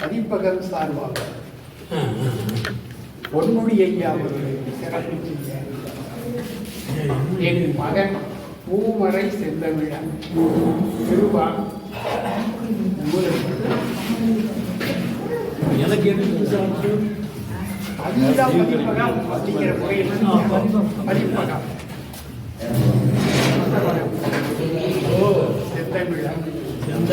பதிப்பகம் சார்பாக. பொன்முடி ஐயா அவர்களுக்கு சிறப்பு செய்ய என் மகன் பூமறை செந்தமிழன். திருவா எனக்கு எதுக்கு அதுதான் பதிப்பகம் அப்படிங்கிற முறையில் பதிப்பகம் ஓ செந்தமிழன் எந்த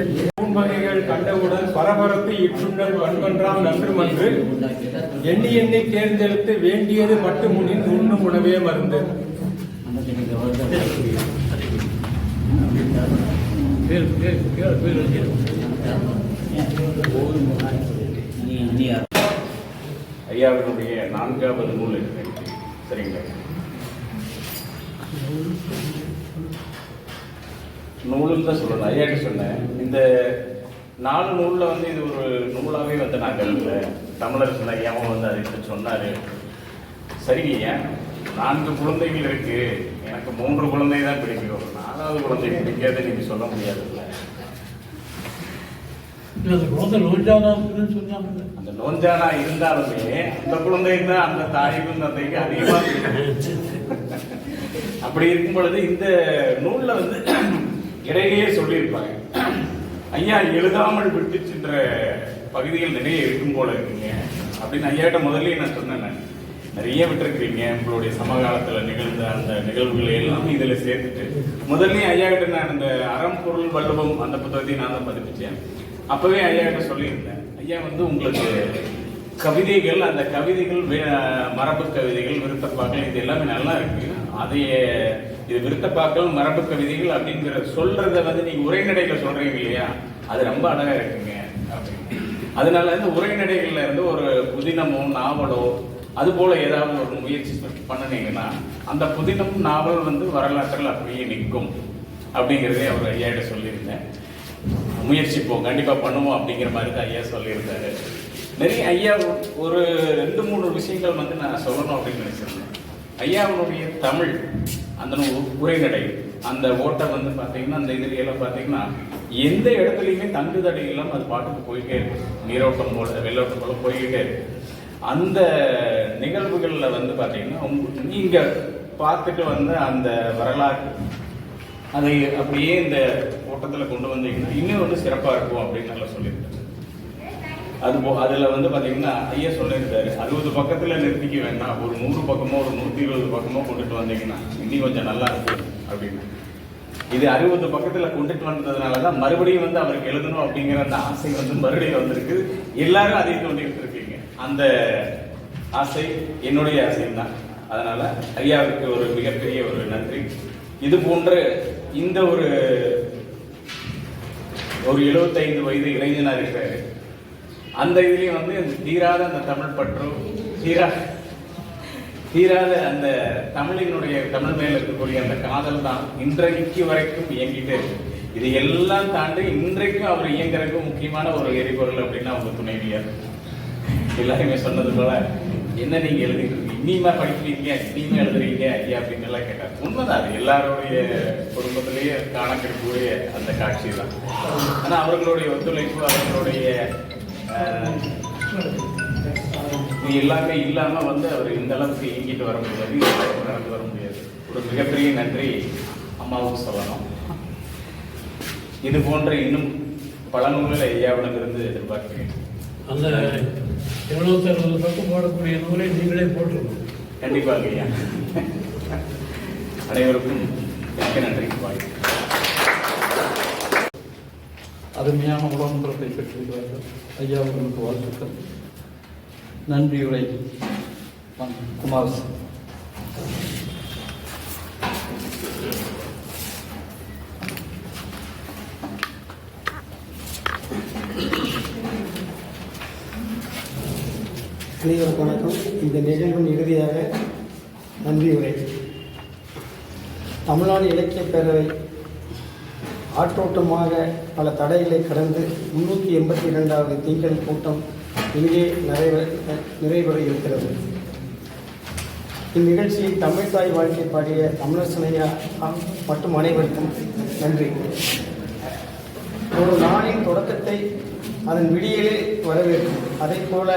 என் பூம்பகைகள் கண்டவுடன் பரபரத்து இட்டுண்டல் வன்கன்றாம் நன்று மன்று எண்ணி எண்ணி தேர்ந்தெடுத்து வேண்டியது மட்டும் முனின் உண்ணும் உணவே மருந்து. பேர் ஐயாவினுடைய நான்காவது நூல் இருக்கு சரிங்களா? நூலுன்னு தான் சொல்லணும் ஐயாட்ட சொன்னேன். இந்த நாலு நூலில் வந்து இது ஒரு நூலாகவே வந்து நான் கருதல தமிழர் சொன்ன ஐயாவும் வந்து அதை பற்றி சொன்னார். சரிங்க நான்கு குழந்தைகள் இருக்கு. எனக்கு மூன்று குழந்தை தான் பிடிக்கும். நாலாவது குழந்தை பிடிக்காது நீங்கள் சொல்ல முடியாதுல்ல. அந்த நோஞ்சானா இருந்தாலுமே அந்த குழந்தைக்கு தான் அந்த தாய்க்கும் தந்தைக்கு அதிகமாக. அப்படி இருக்கும் பொழுது இந்த நூலில் வந்து இடையிலேயே சொல்லியிருப்பாங்க. ஐயா எழுதாமல் விட்டு சென்ற பகுதிகள் நிறைய இருக்கும் போல இருக்குங்க. அப்படின்னு ஐயாட்ட முதல்லயே நான் சொன்னேன் நிறைய விட்டுருக்கிறீங்க. உங்களுடைய சமகாலத்தில் நிகழ்ந்த அந்த நிகழ்வுகளை எல்லாம் இதில் சேர்த்துட்டு. முதல்லயே ஐயா கிட்ட நான் அந்த அறம் பொருள் வல்லபம் அந்த புத்தகத்தையும் நான் தான் பதிப்பிச்சேன். அப்பவே ஐயா கிட்ட சொல்லியிருந்தேன். ஐயா வந்து உங்களுக்கு கவிதைகள் அந்த கவிதைகள் மரபு கவிதைகள் விருத்தப்பாக்கள் இது எல்லாமே நல்லா இருக்கு. அதையே இது விருத்தப்பாக்கள் மரபு கவிதைகள் அப்படிங்கிற சொல்றத வந்து நீங்க உரைநடையில சொல்றீங்க இல்லையா? அது ரொம்ப அழகா இருக்குங்க அப்படின்னு. அதனால இந்த உரைநடைகள்ல இருந்து ஒரு புதினமோ நாவலோ அது போல ஏதாவது ஒரு முயற்சி பண்ணுனீங்கன்னா அந்த புதினம் நாவல் வந்து வரலாற்றில் அப்படியே நிற்கும் அப்படிங்கிறதே அவர் ஐயாட்ட சொல்லியிருந்தேன். முயற்சிப்போம் கண்டிப்பா பண்ணுவோம் அப்படிங்கிற மாதிரி தான் ஐயா சொல்லியிருந்தாரு. நிறைய ஐயா ஒரு ரெண்டு மூணு விஷயங்கள் வந்து நான் சொல்லணும் அப்படின்னு நினைச்சிருந்தேன். ஐயாவுடைய தமிழ் அந்த உரைநடை அந்த ஓட்டம் வந்து பார்த்தீங்கன்னா அந்த இதுல எல்லாம் பார்த்தீங்கன்னா எந்த இடத்துலையுமே தங்கு தடை இல்லாமல் அது பாட்டுக்கு போயிட்டே இருக்கு. நீரோட்டம் போல வெள்ளோட்டம் போல போய்கிட்டே இருக்கு. அந்த நிகழ்வுகளில் வந்து பார்த்தீங்கன்னா உங்க- நீங்கள் பார்த்துட்டு வந்த அந்த வரலாறு அதை அப்படியே இந்த ஓட்டத்தில் கொண்டு வந்தீங்கன்னா இன்னும் வந்து சிறப்பாக இருக்கும் அப்படின்னு நல்லா சொல்லியிருக்கேன் அது அதில் வந்து பார்த்தீங்கன்னா ஐயா சொல்லியிருக்காரு அறுபது பக்கத்தில் நிறுத்திக்க வேண்டாம். ஒரு நூறு பக்கமோ ஒரு நூற்றி இருபது பக்கமோ கொண்டுட்டு வந்தீங்கன்னா இன்னும் கொஞ்சம் நல்லா இருக்கும் அப்படின்னு. இது அறுபது பக்கத்தில் கொண்டுட்டு வந்ததுனால தான் மறுபடியும் வந்து அவருக்கு எழுதணும் அப்படிங்கிற அந்த ஆசை வந்து மறுபடியும் வந்திருக்கு. எல்லாரும் அதை கொண்டுகிட்டு இருக்கீங்க. அந்த ஆசை என்னுடைய ஆசையும் தான் அதனால ஐயாவுக்கு ஒரு மிகப்பெரிய ஒரு நன்றி. இது போன்ற இந்த ஒரு ஒரு 75 வயது இளைஞனா இருக்கிறாரு. அந்த இதுலயும் வந்து அந்த தீராத அந்த தமிழ் பற்றும் தீரா தீராத அந்த தமிழினுடைய தமிழ் மேல இருக்கக்கூடிய அந்த காதல் தான் இன்றைக்கு வரைக்கும் இயங்கிட்டே இருக்கு. இது எல்லாம் தாண்டி இன்றைக்கும் அவர் இயங்குறதுக்கு முக்கியமான ஒரு எரிபொருள் அப்படின்னா அவங்க துணைவியார் எல்லாருமே சொன்னது போல என்ன நீங்க எழுதிட்டு இருக்கீங்க? இனிமே படிக்கிறீங்க? இனிமே எழுதுறீங்க? ஐயா அப்படின்னு எல்லாம் கேட்டார். உண்மைதான் அது எல்லாருடைய குடும்பத்திலேயே காணக்கூடிய அந்த காட்சி தான். ஆனா அவர்களுடைய ஒத்துழைப்பு அவர்களுடைய எல்லாமே இல்லாம வந்து அவர் இந்த அளவுக்கு இயங்கிட்டு வர முடியாது நடந்து வர முடியாது ஒரு மிகப்பெரிய நன்றி அம்மாவுக்கு சொல்லணும். இது போன்ற இன்னும் பல நூல்களை ஐயாவிடமிருந்து எதிர்பார்க்கிறேன். அந்த இருநூத்தி அறுபது பக்கம் போடக்கூடிய நூலை நீங்களே போட்டுருக்கணும் கண்டிப்பாக ஐயா. அனைவருக்கும் மிக்க நன்றி. வாழ்த்து அருமையான உடன்பிறப்பை பெற்றிருக்கிறார்கள் ஐயா அவர்களுக்கு வாழ்த்துக்கள். நன்றியுரை குமார் அனைவருக்கும் வணக்கம். இந்த நிகழ்வின் இறுதியாக நன்றி உரை. தமிழ்நாடு இலக்கிய பேரவை ஆற்றோட்டமாக பல தடைகளை கடந்து முன்னூற்றி எண்பத்தி இரண்டாவது திங்கள் கூட்டம் இங்கே நிறைவே நிறைவேற இருக்கிறது இந்நிகழ்ச்சியில் தமிழ்தாய் வாழ்க்கை பாடிய தமிழரசனையா மற்றும் அனைவருக்கும் நன்றி. ஒரு நாளின் தொடக்கத்தை அதன் விடியலே வரவேற்கும். அதே போல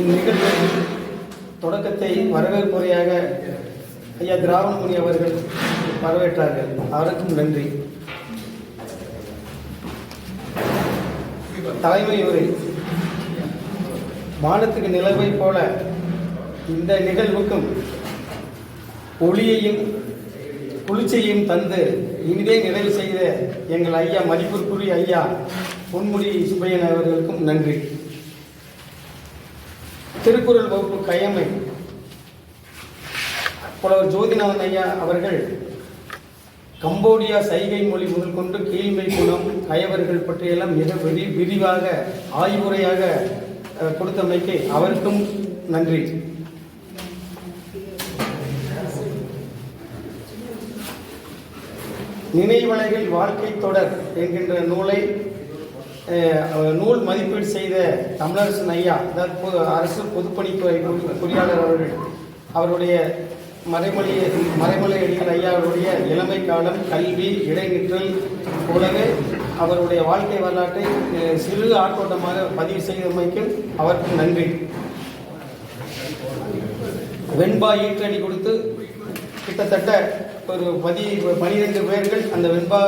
இந்நிகழ்வின் தொடக்கத்தை வரவேற்புரையாக ஐயா திராவணமுனி அவர்கள் வரவேற்றார்கள். அவருக்கும் நன்றி. தலைமை உரை வானத்துக்கு நிலவை போல இந்த நிகழ்வுக்கும் ஒளியையும் குளிர்ச்சியையும் தந்து இனிதே நிறைவு செய்த எங்கள் ஐயா மதிப்பிற்குரிய ஐயா பொன்முடி சுப்பையன் அவர்களுக்கும் நன்றி. திருக்குறள் வகுப்பு கயமை புலவர் ஜோதிநாதன் ஐயா அவர்கள் கம்போடியா சைகை மொழி முதல் கொண்டு கீழ்மை குணம் கயவர்கள் பற்றியெல்லாம் மிக விரி விரிவாக ஆய்வுரையாக கொடுத்தமைக்கு அவருக்கும் நன்றி. நினைவலைகள் வாழ்க்கை தொடர் என்கின்ற நூலை நூல் மதிப்பீடு செய்த தமிழரசன் ஐயா அதாவது அரசு பொதுப்பணித்துறை பொறியாளர் அவர்கள் அவருடைய மறைமொழி மறைமொழி அடிகள் ஐயாவுடைய இளமை காலம் கல்வி இடைநிற்றல் போலவே அவருடைய வாழ்க்கை வரலாற்றை சிறு ஆட்டோட்டமாக பதிவு செய்தமைக்கும் அவருக்கு நன்றி. வெண்பா ஈற்றடி கொடுத்து கிட்டத்தட்ட ஒரு பதி பனிரெண்டு பேர்கள் அந்த வெண்பா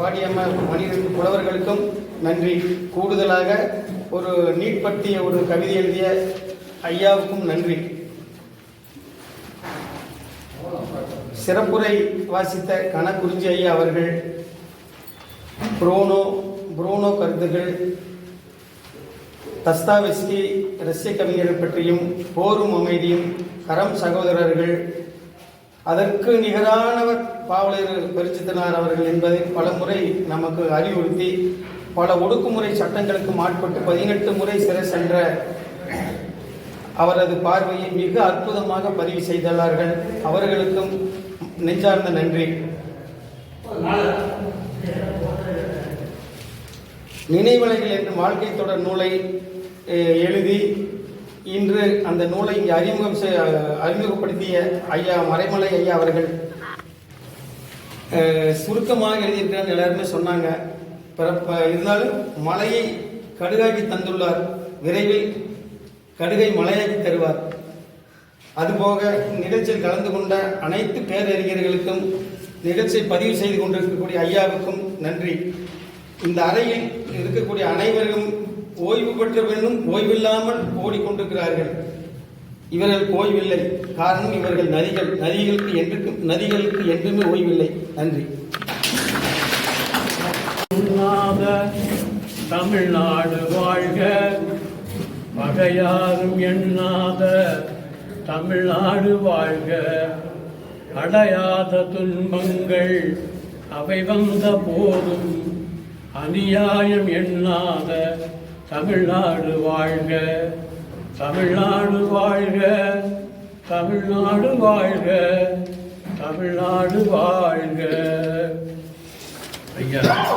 பாடியம்ம பனிரெண்டு புலவர்களுக்கும் நன்றி. கூடுதலாக ஒரு நீட் பற்றிய ஒரு கவிதை எழுதிய ஐயாவுக்கும் நன்றி. சிறப்புரை வாசித்த கனகுறிஞ்சி ஐயா அவர்கள் புரோனோ புரோனோ கருத்துகள் தஸ்தாவிஸ்கி ரஷ்ய கவிஞர்கள் பற்றியும் போரும் அமைதியும் கரம் சகோதரர்கள் அதற்கு நிகரானவர் பாவலர் பரிசுத்தனார் அவர்கள் என்பதை பல முறை நமக்கு அறிவுறுத்தி பல ஒடுக்குமுறை சட்டங்களுக்கு மாட்பட்டு பதினெட்டு முறை சிறை சென்ற அவரது பார்வையை மிக அற்புதமாக பதிவு செய்துள்ளார்கள். அவர்களுக்கும் நெஞ்சார்ந்த நன்றி. நினைவலைகள் என்னும் வாழ்க்கை தொடர் நூலை எழுதி இன்று அந்த நூலை இங்கே அறிமுகம் செய்- அறிமுகப்படுத்திய ஐயா மறைமலை ஐயா அவர்கள் சுருக்கமாக எழுதியிருக்கிறார் எல்லாருமே சொன்னாங்க. பிறப்ப இருந்தாலும் மலையை கடுகாக்கி தந்துள்ளார். விரைவில் கடுகை மலையாக்கி தருவார். அதுபோக நிகழ்ச்சியில் கலந்து கொண்ட அனைத்து பேரறிஞர்களுக்கும் நிகழ்ச்சியை பதிவு செய்து கொண்டிருக்கக்கூடிய ஐயாவுக்கும் நன்றி. இந்த அறையில் இருக்கக்கூடிய அனைவரும் ஓய்வு பெற்ற வேண்டும் ஓய்வில்லாமல் ஓடிக்கொண்டிருக்கிறார்கள். இவர்கள் ஓய்வில்லை. காரணம் இவர்கள் நதிகள். நதிகளுக்கு என்றுக்கும் நதிகளுக்கு என்றுமே ஓய்வில்லை. நன்றி. தமிழ்நாடு வாழ்க. பகையாரும் எண்ணாத தமிழ்நாடு வாழ்க. அடையாத துன்பங்கள் அவை வந்த போதும் அநியாயம் எண்ணாத தமிழ்நாடு வாழ்க. தமிழ்நாடு வாழ்க. தமிழ்நாடு வாழ்க. தமிழ்நாடு வாழ்க. ஐயா.